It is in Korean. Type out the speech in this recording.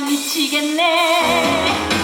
미치겠네.